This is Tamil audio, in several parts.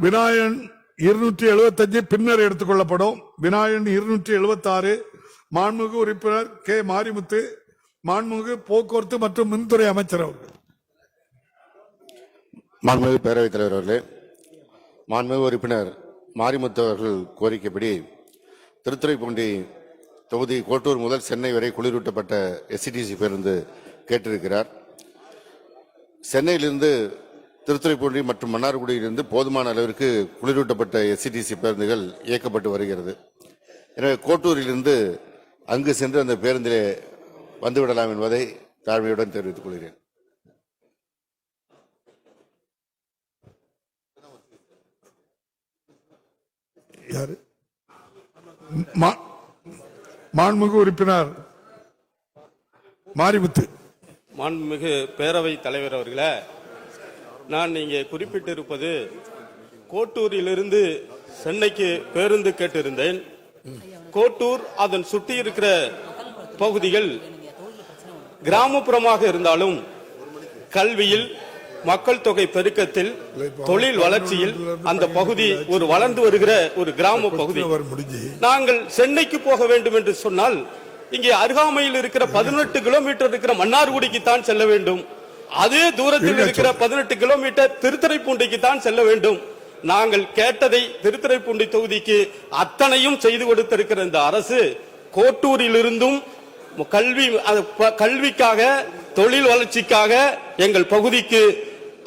வினாயன் இருநூற்றி எழுபத்தஞ்சு பின்னர் எடுத்துக்கொள்ளப்படும். வினாயன் இருநூற்றி எழுபத்தி ஆறு மாண்புமிகு உறுப்பினர் கே. மாரிமுத்து மாண்புமிகு போக்குவரத்து மற்றும் மின்துறை அமைச்சர் அவர்கள். மாண்புமிகு பேரவைத் தலைவர் அவர்களே மாண்புமிகு உறுப்பினர் மாரிமுத்து அவர்கள் கோரிக்கைப்படி திருத்துறைப்பூண்டி தொகுதி கோட்டூர் முதல் சென்னை வரை குளிரூட்டப்பட்ட எஸ்சிடிசி பேருந்து கேட்டிருக்கிறார். சென்னையிலிருந்து திருத்துறைப்பூண்டி மற்றும் மன்னார்குடியிலிருந்து போதுமான அளவிற்கு குளிரூட்டப்பட்ட எஸ்சிடிசி பேருந்துகள் இயக்கப்பட்டு வருகிறது. எனவே கோட்டூரிலிருந்து அங்கு சென்று அந்த பேருந்திலே வந்துவிடலாம் என்பதை தாழ்மையுடன் தெரிவித்துக் கொள்கிறேன். யாரு? மா- மாண்புமிகு உறுப்பினர் மாரிமுத்து. மாண்புமிகு பேரவை தலைவர் அவர்களே நான் இங்கே குறிப்பிட்டிருப்பது கோட்டூரிலிருந்து சென்னைக்கு பேருந்து கேட்டிருந்தேன். கோட்டூர் அதன் சுற்றி இருக்கிற பகுதிகள் கிராமப்புறமாக இருந்தாலும் கல்வியில் மக்கள் தொகை பெருக்கத்தில் தொழில் வளர்ச்சியில் அந்த பகுதி ஒரு வளர்ந்து வருகிற ஒரு கிராம பகுதி. நாங்கள் சென்னைக்கு போக வேண்டும் என்று சொன்னால் இங்கே அருகாமையில் இருக்கிற பதினெட்டு கிலோமீட்டர் இருக்கிற மன்னார்குடிக்கு தான் செல்ல வேண்டும். அதே தூரத்தில் இருக்கிற பதினெட்டு கிலோமீட்டர் திருத்துறைப்பூண்டிக்கு தான் செல்ல வேண்டும். நாங்கள் கேட்டதை திருத்துறைப்பூண்டி தொகுதிக்கு அத்தனையும் செய்து கொடுத்திருக்கிற இந்த அரசு கோட்டூரிலிருந்தும் கல்வி கல்விக்காக தொழில் வளர்ச்சிக்காக எங்கள் பகுதிக்கு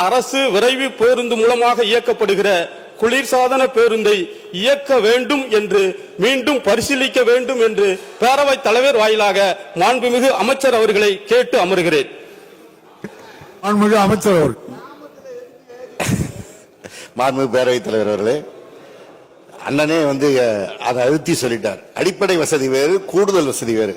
அரசு விரைவு பேருந்து மூலமாக இயக்கப்படுகிற குளிர்சாதன பேருந்தை இயக்க வேண்டும் என்று மீண்டும் பரிசீலிக்க வேண்டும் என்று பேரவைத் தலைவர் வாயிலாக மாண்புமிகு அமைச்சர் அவர்களை கேட்டு அமர்கிறேன். மாண்புமிகு அமைச்சர் அவர்கள். மாண்புமிகு பேரவைத் தலைவர் அவர்களே அண்ணனே வந்து அதை அழுத்தி சொல்லிட்டார். அடிப்படை வசதி வேறு கூடுதல் வசதி வேறு.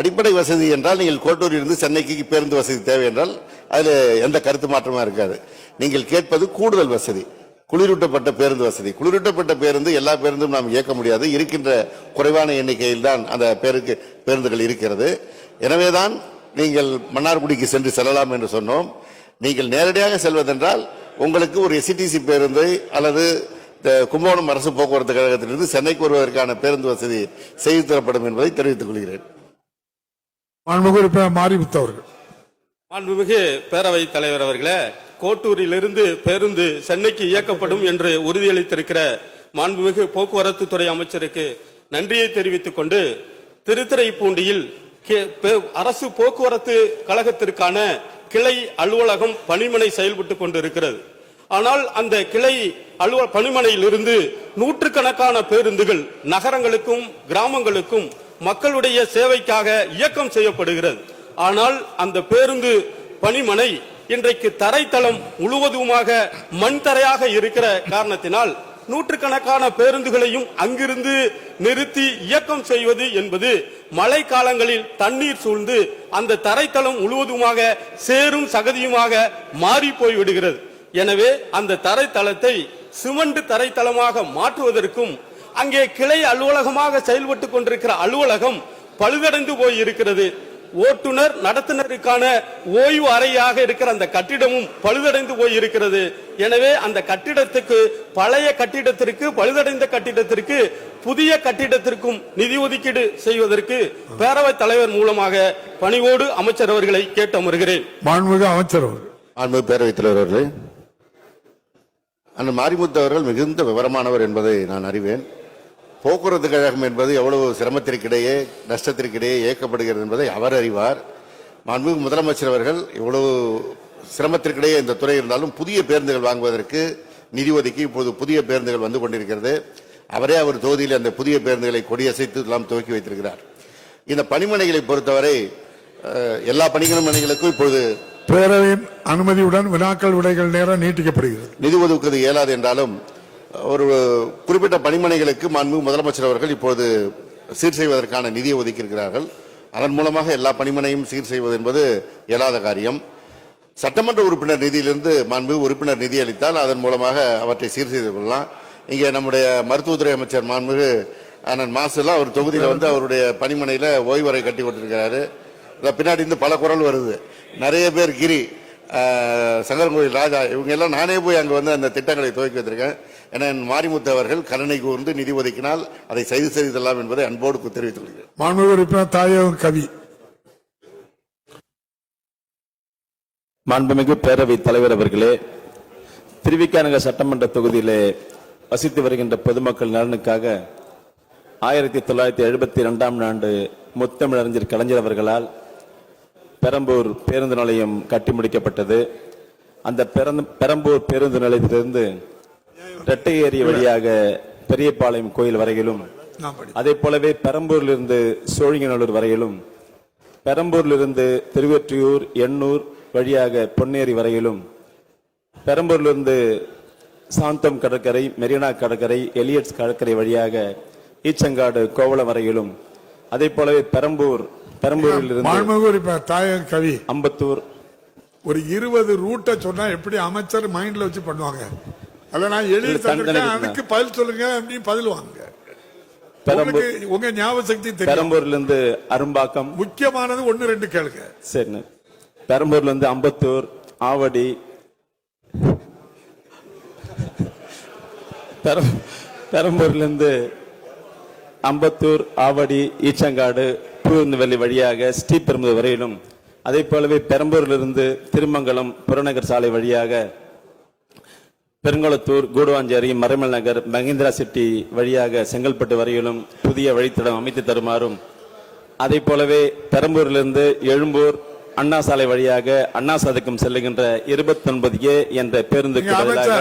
அடிப்படை வசதி என்றால் நீங்கள் கோட்டூரில் இருந்து சென்னைக்கு பேருந்து வசதி தேவை என்றால் அதுல எந்த கருத்து மாற்றமா இருக்காது. நீங்கள் கேட்பது கூடுதல் வசதி. குளிரூட்டப்பட்ட பேருந்து வசதி. குளிரூட்டப்பட்ட பேருந்து எல்லா பேருந்தும் நாம் இயக்க முடியாது. இருக்கின்ற குறைவான எண்ணிக்கையில் தான் அந்த பேருக்கு பேருந்துகள் இருக்கிறது. எனவேதான் நீங்கள் மன்னார்குடிக்கு சென்று செல்லலாம் என்று சொன்னோம். நீங்கள் நேரடியாக செல்வதென்றால் உங்களுக்கு ஒரு எஸ்சிடிசி பேருந்து அல்லது கும்பகோணம் அரசு போக்குவரத்து கழகத்திலிருந்து சென்னைக்கு வருவதற்கான பேருந்து வசதி செய்து தரப்படும் என்பதை தெரிவித்துக் கொள்கிறேன். மாண்புமிகு அவர்கள். மாண்புமிகு பேரவைத் தலைவர் அவர்களே கோட்டூரிலிருந்து பேருந்து சென்னைக்கு இயக்கப்படும் என்று உறுதியளித்திருக்கிற மாண்புமிகு போக்குவரத்து துறை அமைச்சருக்கு நன்றியை தெரிவித்துக் கொண்டு திருத்துறைப்பூண்டியில் கே- பே- அரசு போக்குவரத்து கழகத்திற்கான கிளை அலுவலகம் பணிமனை செயல்பட்டு கொண்டிருக்கிறது. ஆனால் அந்த கிளை அலுவல பணிமனையிலிருந்து நூற்றுக்கணக்கான பேருந்துகள் நகரங்களுக்கும் கிராமங்களுக்கும் மக்களுடைய சேவைக்காக இயக்கம் செய்யப்படுகிறது. ஆனால் அந்த பேருந்து பணிமனை இன்றைக்கு தரைத்தளம் முழுவதுமாக மண் தரையாக இருக்கிற காரணத்தினால் நூற்றுக்கணக்கான பேருந்துகளையும் அங்கிருந்து நிறுத்தி இயக்கம் செய்வது என்பது மழை காலங்களில் தண்ணீர் சூழ்ந்து அந்த தரைத்தளம் முழுவதுமாக சேரும் சகதியுமாக மாறி போய் விடுகிறது எனவே அந்த தரைத்தளத்தை சிமெண்ட் தரைத்தளமாக மாற்றுவதற்கும் அங்கே கிளை அலுவலகமாக செயல்பட்டுக் கொண்டிருக்கிற அலுவலகம் பழுதடைந்து போய் இருக்கிறது ஓட்டுநர் நடத்துனருக்கான ஓய்வு அறையாக இருக்கிற அந்த கட்டிடமும் பழுதடைந்து போய் இருக்கிறது. எனவே அந்த கட்டிடத்துக்கு பழைய கட்டிடத்திற்கு பழுதடைந்த கட்டிடத்திற்கு புதிய கட்டிடத்திற்கும் நிதி ஒதுக்கீடு செய்வதற்கு பேரவைத் தலைவர் மூலமாக பணிவோடு அமைச்சர் அவர்களை கேட்டு அமர்கிறேன். மாண்புமிகு அமைச்சர் மாண்புமிகு பேரவைத் தலைவர் அவர்களே அண்ணன் மாரிமுத்து அவர்கள் மிகுந்த விவரமானவர் என்பதை நான் அறிவேன். போக்குவரத்து கழகம் என்பது எவ்வளவு சிரமத்திற்கிடையே நஷ்டத்திற்கிடையே இயக்கப்படுகிறது என்பதை அவர் அறிவார். மாண்புமிகு முதலமைச்சர் அவர்கள் இவ்வளவு சிரமத்திற்கிடையே இந்த துறை இருந்தாலும் புதிய பேருந்துகள் வாங்குவதற்கு நிதி ஒதுக்கி இப்போது புதிய பேருந்துகள் வந்து கொண்டிருக்கிறது. அவரே அவர் தொகுதியில் அந்த புதிய பேருந்துகளை கொடியசைத்து எல்லாம் துவக்கி வைத்திருக்கிறார். இந்த பணிமனைகளை பொறுத்தவரை எல்லா பணிமனைகளுக்கும் இப்பொழுது பேரவையின் அனுமதியுடன் வினாக்கள் விடைகள் நேரம் நீட்டிக்கப்படுகிறது. நிதி ஒதுக்குவது இயலாது என்றாலும் ஒரு குறிப்பிட்ட பணிமனைகளுக்கு மாண்பு முதலமைச்சர் அவர்கள் இப்போது சீர் செய்வதற்கான நிதியை ஒதுக்கியிருக்கிறார்கள். அதன் மூலமாக எல்லா பணிமனையும் சீர் செய்வது என்பது இயலாத காரியம். சட்டமன்ற உறுப்பினர் நிதியிலிருந்து மாண்பு உறுப்பினர் நிதி அளித்தால் அதன் மூலமாக அவற்றை சீர் செய்து கொள்ளலாம். இங்கே நம்முடைய மருத்துவத்துறை அமைச்சர் மாண்புமிகு அண்ணன் மாசுலாம் அவர் தொகுதியில் வந்து அவருடைய பணிமனையில் ஓய்வறை கட்டி கொடுத்திருக்கிறாரு. பின்னாடி இருந்து பல குரல் வருது. நிறைய பேர் கிரி ஆஹ், ராஜா இவங்க எல்லாம் நானே போய் அங்கே வந்து அந்த திட்டங்களை துவக்கி வச்சிருக்கேன். என மாரிமுத்து அவர்கள் கருணை கூர்ந்து நிதி ஒதுக்கினால் அதை செய்து செய்தலாம் என்பதை அன்போடு தெரிவித்துக் கொள்கிறேன். மாண்புமிகு உறுப்பினர் தாயகம் கவி. மாண்புமிகு பேரவைத் தலைவர் அவர்களே திருவிக்காநகர் சட்டமன்ற தொகுதியிலே வசித்து வருகின்ற பொதுமக்கள் நலனுக்காக ஆயிரத்தி தொள்ளாயிரத்தி எழுபத்தி இரண்டாம் ஆண்டு முத்தமிழறிஞர் கலைஞர் அவர்களால் பெரம்பூர் பேருந்து நிலையம் கட்டி முடிக்கப்பட்டது. அந்த பெரம்பூர் பேருந்து நிலையத்திலிருந்து இரட்டை ஏரி வழியாக பெரியபாளையம் கோயில் வரையிலும் அதே போலவே பெரம்பூரிலிருந்து சோழிங்கநல்லூர் வரையிலும் பெரம்பூரிலிருந்து திருவொற்றியூர் எண்ணூர் வழியாக பொன்னேரி வரையிலும் பெரம்பூரிலிருந்து சாந்தம் கடற்கரை மெரினா கடற்கரை எலியட்ஸ் கடற்கரை வழியாக ஈச்சங்காடு கோவளம் வரையிலும் அதே போலவே பெரம்பூர் மாண்புமிகு உறுப்பினர் தாயகம் கவி அம்பத்தூர். ஒரு இருபது ரூட்டை சொன்னா எப்படி அமைச்சர் மைண்ட்ல வச்சு பண்ணுவாங்க? அத நான் எழுதி தந்திருக்கேன். அதுக்கு பதில் சொல்லுங்க அப்படின்னு பதில் வாங்க உங்க ஞாபக சக்தி தெரியும். பெரம்பூரிலிருந்து அரும்பாக்கம். முக்கியமானது ஒன்னு ரெண்டு கேளுங்க. சரி பெரம்பூர்ல இருந்து அம்பத்தூர் ஆவடி. பெரம்- பெரம்பூர்ல இருந்து அம்பத்தூர் ஆவடி ஈச்சங்காடு பூந்தவெளி வழியாக ஸ்ரீபெரும்புதூர் வரையிலும் அதே போலவே பெரம்பூரிலிருந்து திருமங்கலம் புறநகர் சாலை வழியாக பெருங்குளத்தூர் கூடுவாஞ்சேரி மறைமல் நகர் மகேந்திரா சிட்டி வழியாக செங்கல்பட்டு வரையிலும் புதிய வழித்தடம் அமைத்து தருமாறும் அதே போலவே பெரம்பூரிலிருந்து எழும்பூர் அண்ணா சாலை வழியாக அண்ணா சதுக்கம் செல்லுகின்ற 29 ஏ என்ற பேருந்துக்கு பதிலாக.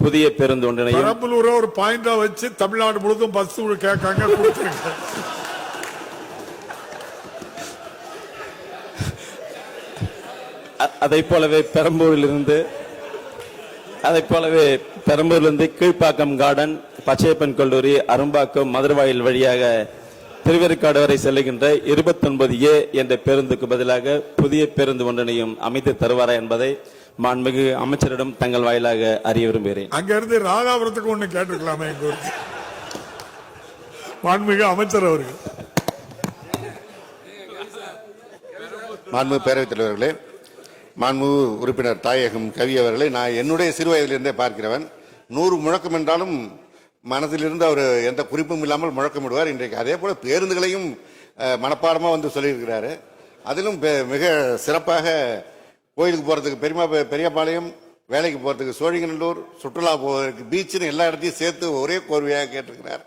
புதிய பேருந்து ஒன்றினையும் பெரம்பலூரை ஒரு பாயிண்டா வச்சு தமிழ்நாடு முழுதும் பஸ் கேட்காங்க அதை போலவே பெரம்பூரிலிருந்து அதை போலவே பெரம்பூரிலிருந்து கீழ்ப்பாக்கம் கார்டன் பச்சையப்பன் கல்லூரி அரும்பாக்கம் மதுரவாயில் வழியாக திருவேற்காடு வரை செல்லுகின்ற 29 ஏ என்ற பேருந்துக்கு பதிலாக புதிய பேருந்து ஒன்றினையும் அமைத்து தருவாரா என்பதை மாண்புமிகு அமைச்சரிடம் தங்கள் வாயிலாக அறிய விரும்புகிறேன். அங்க இருந்து ராதாபுரத்துக்கு ஒண்ணு கேட்டிருக்கலாமே எங்க மாண்புமிகு அமைச்சர் அவர்கள். மாண்பு பேரவைத் தலைவர்களே மாண்புமிகு உறுப்பினர் தாயகம் கவி அவர்களை நான் என்னுடைய சிறு வயதிலிருந்தே பார்க்கிறவன். நூறு முழக்கம் என்றாலும் மனதிலிருந்து அவர் எந்த குறிப்பும் இல்லாமல் முழக்கமிடுவார். இன்றைக்கு அதே போல பேருந்துகளையும் மனப்பாடமாக வந்து சொல்லியிருக்கிறாரு. அதிலும் பெ- மிக சிறப்பாக கோயிலுக்கு போகிறதுக்கு பெரியமா பெரியபாளையம் வேலைக்கு போகிறதுக்கு சோழிங்கநல்லூர் சுற்றுலா போவதற்கு பீச்சுன்னு எல்லா இடத்தையும் சேர்த்து ஒரே கோர்வையாக கேட்டிருக்கிறார்.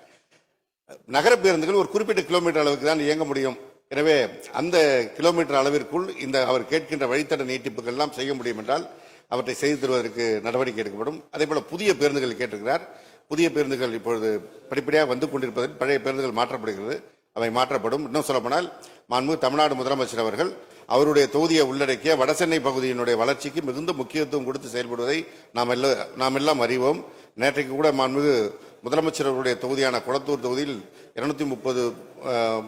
நகர பேருந்துகள் ஒரு குறிப்பிட்ட கிலோமீட்டர் அளவுக்கு தான் இயங்க முடியும். எனவே அந்த கிலோமீட்டர் அளவிற்குள் இந்த அவர் கேட்கின்ற வழித்தட நீட்டிப்புகள் எல்லாம் செய்ய முடியும் என்றால் அவற்றை செய்து தருவதற்கு நடவடிக்கை எடுக்கப்படும். அதே போல புதிய பேருந்துகள் கேட்டிருக்கிறார். புதிய பேருந்துகள் இப்பொழுது படிப்படியாக வந்து கொண்டிருப்பதில் பழைய பேருந்துகள் மாற்றப்படுகிறது. அவை மாற்றப்படும். இன்னும் சொல்லப்போனால் மாண்பு தமிழ்நாடு முதலமைச்சர் அவர்கள் அவருடைய தொகுதியை உள்ளடக்கிய வடசென்னை பகுதியினுடைய வளர்ச்சிக்கு மிகுந்த முக்கியத்துவம் கொடுத்து செயல்படுவதை நாம் எல்லாம் நாம் எல்லாம் அறிவோம். நேற்றைக்கு கூட மாண்புமிகு முதலமைச்சர் அவருடைய தொகுதியான குளத்தூர் தொகுதியில் இருநூத்தி முப்பது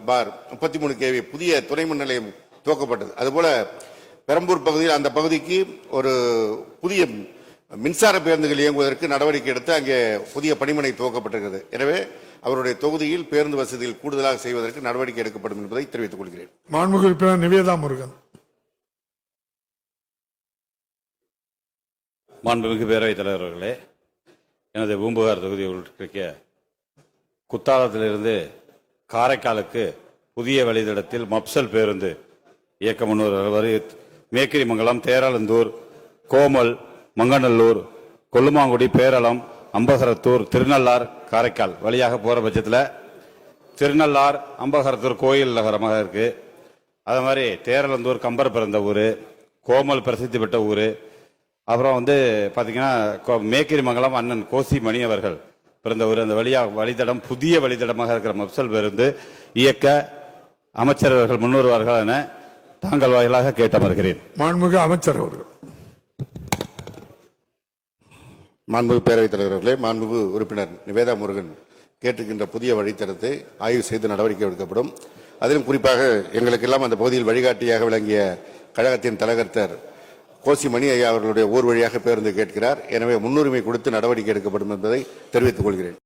பார் முப்பத்தி மூணு கேவி புதிய துணைமின் நிலையம் துவக்கப்பட்டது. அதுபோல பெரம்பூர் பகுதியில் அந்த பகுதிக்கு ஒரு புதிய மின்சார பேருந்துகள் இயங்குவதற்கு நடவடிக்கை எடுத்து அங்கே புதிய பணிமனை துவக்கப்பட்டிருக்கிறது. எனவே அவருடைய தொகுதியில் பேருந்து வசதிகள் கூடுதலாக செய்வதற்கு நடவடிக்கை எடுக்கப்படும் என்பதை தெரிவித்துக் கொள்கிறேன். மாண்புமிகு உறுப்பினர் நிவேதா முருகன். மாண்புமிகு பேரவைத் தலைவர் அவர்களே எனது பூம்புகார் தொகுதி உள்ள குத்தாலத்திலிருந்து காரைக்காலுக்கு புதிய வழித்தடத்தில் மப்சல் பேருந்து இயக்க முன்னூறு வரை மேக்கிரிமங்கலம் தேராளந்தூர் கோமல் மங்கநல்லூர் கொல்லுமாங்குடி பேரளம் அம்பகரத்தூர் திருநள்ளார் காரைக்கால் வழியாக போகிற பட்சத்தில் திருநள்ளார் அம்பகரத்தூர் கோயில் நகரமாக இருக்குது அது மாதிரி தேரலந்தூர் கம்பர் பிறந்த ஊர் கோமல் பிரசித்தி பெற்ற ஊர் அப்புறம் வந்து பார்த்தீங்கன்னா கோ- மேக்கிரிமங்கலம் அண்ணன் கோசி மணி அவர்கள் பிறந்த ஊர். அந்த வழியா வழித்தடம் புதிய வழித்தடமாக இருக்கிற மப்சல் பேருந்து இயக்க அமைச்சர் அவர்கள் முன்வருவார்கள் என தாங்கள் வாயிலாக கேட்டமர்கிறேன். மாண்புமிகு அமைச்சர் அவர்கள். மாண்புமிகு பேரவைத் தலைவர்களே மாண்புமிகு உறுப்பினர் நிவேதா முருகன் கேட்டிருக்கின்ற புதிய வழித்தடத்தை ஆய்வு செய்து நடவடிக்கை எடுக்கப்படும். அதிலும் குறிப்பாக எங்களுக்கெல்லாம் அந்த பகுதியில் வழிகாட்டியாக விளங்கிய கழகத்தின் தலைகர்த்தர் கோசிமணி ஐயா அவர்களுடைய ஊர் வழியாக பேருந்து கேட்கிறார். எனவே முன்னுரிமை கொடுத்து நடவடிக்கை எடுக்கப்படும் என்பதை தெரிவித்துக் கொள்கிறேன்.